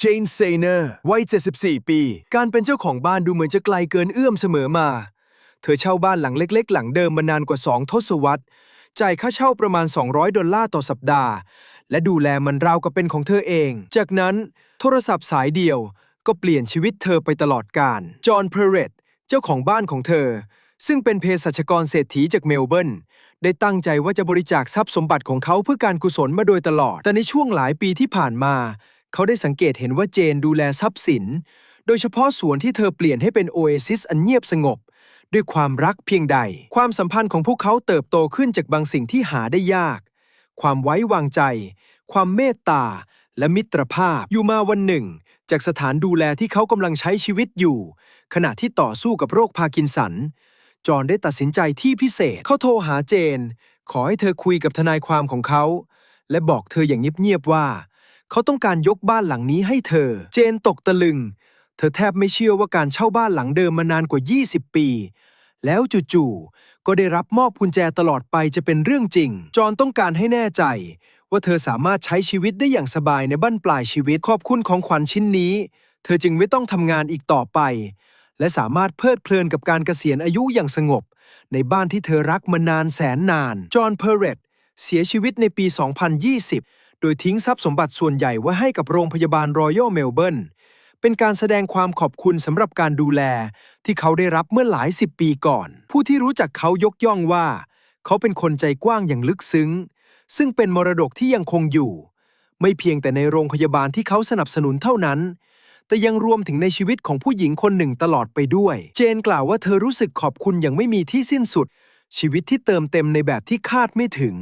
เจนเซเนอร์วัย 74 ปี การเป็นเจ้าของบ้านดูเหมือนจะไกลเกินเอื้อมเสมอมา เธอเช่าบ้านหลังเล็กๆ หลังเดิมมานานกว่า 2 ทศวรรษ จ่ายค่าเช่าประมาณ 200 ดอลลาร์ต่อสัปดาห์ และดูแลมันราวกับเป็นของเธอเอง จากนั้นโทรศัพท์สายเดียวก็เปลี่ยนชีวิตเธอไปตลอดกาล จอห์น เพรเรตเจ้าของบ้านของเธอ ซึ่งเป็นเภสัชกรเศรษฐีจากเมลเบิร์น ได้ตั้งใจว่าจะบริจาคทรัพย์สมบัติของเขาเพื่อการกุศลมาโดยตลอด แต่ในช่วงหลายปีที่ผ่านมา เขาได้สังเกตเห็นว่าเจนดูแลทรัพย์สิน โดยเฉพาะสวนที่เธอเปลี่ยนให้เป็นโอเอซิสอันเงียบสงบ ด้วยความรักเพียงใด ความสัมพันธ์ของพวกเขาเติบโตขึ้นจากบางสิ่งที่หาได้ยาก ความไว้วางใจ ความเมตตา และมิตรภาพอยู่มาวันหนึ่ง จากสถานดูแลที่เขากำลังใช้ชีวิตอยู่ ขณะที่ต่อสู้กับโรคพาร์กินสัน จอห์นได้ตัดสินใจที่พิเศษเขาโทรหาเจน ขอให้เธอคุยกับทนายความของเขา และบอกเธออย่างเงียบๆว่า เขาต้องการยกบ้านหลังนี้ให้เธอ เจนตกตะลึง เธอแทบไม่เชื่อว่าการเช่าบ้านหลังเดิมมานานกว่า 20 ปี แล้วจู่ๆก็ได้รับมอบกุญแจตลอดไปจะเป็นเรื่องจริง จอห์นต้องการให้แน่ใจ ว่าเธอสามารถใช้ชีวิตได้อย่างสบายในบั้นปลายชีวิตขอบคุณของขวัญชิ้นนี้ เธอจึงไม่ต้องทำงานอีกต่อไป และสามารถเพลิดเพลินกับการเกษียณอายุอย่างสงบ ในบ้านที่เธอรักมานานแสนนานจอห์นเพอร์เรตเสียชีวิตในปี 2020 โดยทิ้งทรัพย์สมบัติส่วนใหญ่ไว้ให้กับโรงพยาบาลรอยัลเมลเบิร์นเป็นการแสดงความขอบคุณสำหรับการดูแล ที่เขาได้รับเมื่อหลายสิบปีก่อน ผู้ที่รู้จักเขายกย่องว่า เขาเป็นคนใจกว้างอย่างลึกซึ้ง ซึ่งเป็นมรดกที่ยังคงอยู่ ไม่เพียงแต่ในโรงพยาบาลที่เขาสนับสนุนเท่านั้น แต่ยังรวมถึงในชีวิตของผู้หญิงคนหนึ่งตลอดไปด้วย เจนกล่าวว่าเธอรู้สึกขอบคุณอย่างไม่มีที่สิ้นสุด ชีวิตที่เติมเต็มในแบบที่คาดไม่ถึง